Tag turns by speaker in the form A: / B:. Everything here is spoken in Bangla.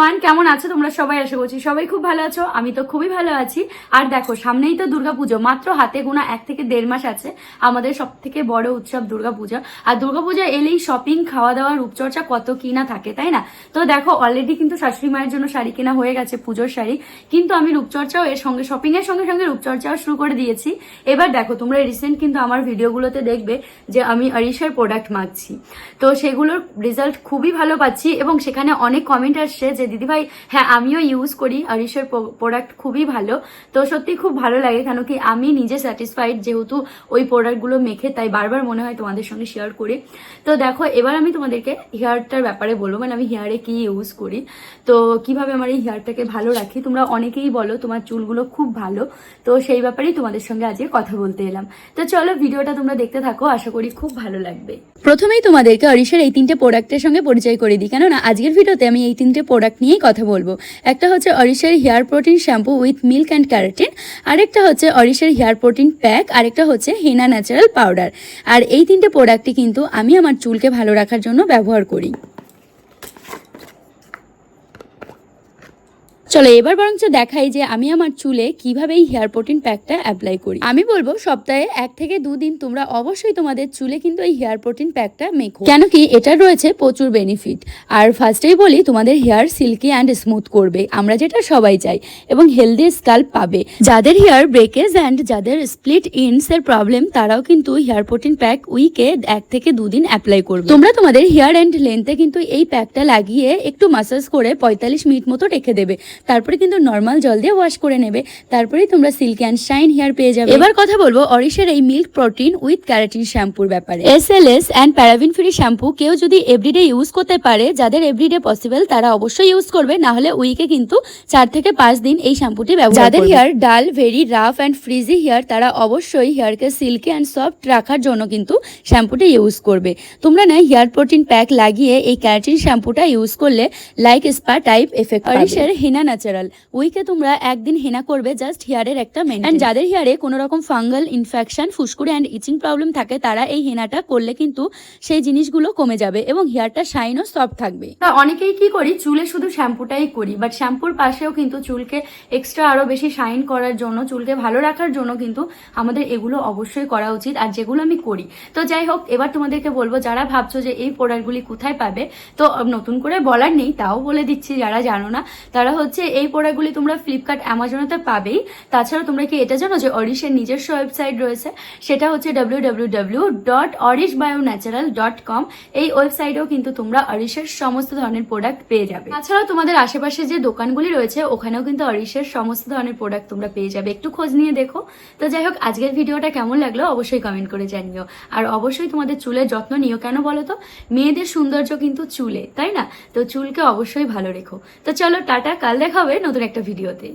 A: এভরিওয়ান কেমন আছো তোমরা সবাই? আশা করছি সবাই খুব ভালো আছো। আমি তো খুবই ভালো আছি। আর দেখো, সামনেই তো দুর্গাপুজো, মাত্র হাতে গোনা এক থেকে দেড় মাস আছে আমাদের সব থেকে বড় উৎসব দুর্গাপূজা। আর দুর্গাপূজা এলেই শপিং খাওয়া দাওয়া রূপচর্চা কত কি না থাকে, তাই না? তো দেখো অলরেডি কিন্তু শাশুড়ি মায়ের জন্য শাড়ি কেনা হয়ে গেছে পুজোর শাড়ি। কিন্তু আমি রূপচর্চাও এর সঙ্গে শপিং এর সঙ্গে সঙ্গে রূপচর্চাও শুরু করে দিয়েছি। এবার দেখো, তোমরা রিসেন্ট কিন্তু আমার ভিডিওগুলোতে দেখবে যে আমি আরিশের প্রোডাক্ট মাগছি তো সেগুলোর রেজাল্ট খুবই ভালো পাচ্ছি এবং সেখানে অনেক কমেন্ট আসছে যে দিদিভাই হ্যাঁ আমিও ইউজ করি। আরিশের প্রোডাক্ট খুবই ভালো। তো সত্যি খুব ভালো লাগে, কেন কি আমি নিজে স্যাটিসফাইড যেহেতু ওই প্রোডাক্টগুলো মেখে, তাই বারবার মনে হয় তোমাদের সঙ্গে শেয়ার করি। তো দেখো, এবার আমি তোমাদেরকে হেয়ারটার ব্যাপারে বলব। মানে আমি হেয়ারে কি ইউজ করি? তো কীভাবে আমার এই হেয়ারটাকে ভালো রাখি? তোমরা অনেকেই বলো, তোমার চুলগুলো খুব ভালো। তো সেই ব্যাপারেই তোমাদের সঙ্গে আজকে কথা বলতে এলাম। তো চলো, ভিডিওটা তোমরা দেখতে থাকো, আশা করি খুব ভালো লাগবে। প্রথমেই তোমাদেরকে অরিশের এই তিনটে প্রোডাক্টের সঙ্গে পরিচয় করে দিই। কেননা, আজকের ভিডিওতে আমি এই তিনটে প্রোডাক্ট নিয়েই কথা বলব। একটা হচ্ছে অরিশার hair protein shampoo with milk and keratin আরেকটা হচ্ছে অরিশার হেয়ার প্রোটিন প্যাক আরেকটা হচ্ছে হেনা ন্যাচারাল পাউডার আর এই তিনটে প্রোডাক্টই কিন্তু আমি আমার চুলকে ভালো রাখার জন্য ব্যবহার করি। চলো, এবার বরঞ্চ দেখাই যে আমি আমার চুলে কীভাবে এই হেয়ার প্রোটিন প্যাকটা অ্যাপ্লাই করি। আমি বলব, সপ্তাহে এক থেকে দুদিন তোমরা অবশ্যই তোমাদের চুলে কিন্তু এই হেয়ার প্রোটিন প্যাকটা মেখো। কেন কি এটা রয়েছে প্রচুর বেনিফিট আর ফার্স্টেই বলি, তোমাদের হেয়ার সিল্কি অ্যান্ড স্মুথ করবে। আমরা যেটা সবাই চাই, এবং হেলদি স্কাল্প পাবে। যাদের হেয়ার ব্রেকেজ অ্যান্ড যাদের স্প্লিট ইনস এর প্রবলেম তারাও কিন্তু হেয়ার প্রোটিন প্যাক উইকে এক থেকে দুদিন অ্যাপ্লাই করবে। তোমরা তোমাদের হেয়ার অ্যান্ড লেন্থে কিন্তু এই প্যাকটা লাগিয়ে একটু মাসাজ করে পঁয়তাল্লিশ মিনিট মতো রেখে দেবে। তারপরে কিন্তু নর্মাল জল দিয়ে ওয়াশ করে নেবে। তারপরেই তোমরা সিল্ক অ্যান্ড শাইন হেয়ার পেয়ে যাবে। এবার কথা বলব অরিশের এই মিল্ক প্রোটিন উইথ ক্যারাটিন শ্যাম্পুর ব্যাপারে। S L S and paraben free shampoo কেউ যদি এভরিডে ইউজ করতে পারে যাদের এভরিডে পসিবল তারা অবশ্যই ইউজ করবে। না হলে উইকে কিন্তু চার থেকে পাঁচ দিন এই শ্যাম্পুটি ব্যবহার যাদের hair dull very rough and frizzy hair তারা অবশ্যই হেয়ারকে সিল্কি অ্যান্ড সফট রাখার জন্য কিন্তু শ্যাম্পুটি ইউজ করবে। তোমরা না হেয়ার প্রোটিন প্যাক লাগিয়ে এই ক্যারাটিন শ্যাম্পুটা ইউজ করলে লাইক স্পা টাইপ এফেক্ট অরিশের হেনা ন্যাচারাল উইকে তোমরা একদিন হেনা করবে জাস্ট হেয়ারের একটা মেন অ্যান্ড যাদের হেয়ারে কোনো রকম ফাঙ্গাল ইনফেকশন ফুসকুড়ি অ্যান্ড ইচিং প্রবলেম থাকে, তারা এই হেনাটা করলে কিন্তু সেই জিনিসগুলো কমে যাবে এবং হেয়ারটা শাইন ও সফট থাকবে। অনেকেই কি করি? চুলে শুধু শ্যাম্পুটাই করি বাট শ্যাম্পুর পাশেও কিন্তু চুলকে এক্সট্রা আরও বেশি শাইন করার জন্য, চুলকে ভালো রাখার জন্য কিন্তু আমাদের এগুলো অবশ্যই করা উচিত, আর যেগুলো আমি করি। তো যাই হোক, এবার তোমাদেরকে বলব, যারা ভাবছ যে এই প্রোডাক্টগুলি কোথায় পাবে, তো নতুন করে বলার নেই, তাও বলে দিচ্ছি, যারা জানো না, তারা হচ্ছে এই প্রোডাক্টগুলি তোমরা ফ্লিপকার্ট অ্যামাজনেতে পাবেই। তাছাড়া তোমরা কি এটা জানো যে অরিশের নিজস্ব ওয়েবসাইট রয়েছে? সেটা হচ্ছে W W dot Orish bio natural dot com এই ওয়েবসাইটেও কিন্তু তোমরা অরিশের সমস্ত ধরনের প্রোডাক্ট পেয়ে যাবে। তাছাড়া তোমাদের আশেপাশে যে দোকানগুলি রয়েছে, ওখানেও কিন্তু অরিশের সমস্ত ধরনের প্রোডাক্ট তোমরা পেয়ে যাবে। একটু খোঁজ নিয়ে দেখো। তো যাই হোক, আজকের ভিডিওটা কেমন লাগল অবশ্যই কমেন্ট করে জানিও। আর অবশ্যই তোমাদের চুলের যত্ন নিও কেন বলো তো? মেয়েদের সৌন্দর্য কিন্তু চুলে, তাই না? তো চুলকে অবশ্যই ভালো রেখো। তো চলো, টাটা, কাল দেখা হবে নতুন একটা ভিডিওতে।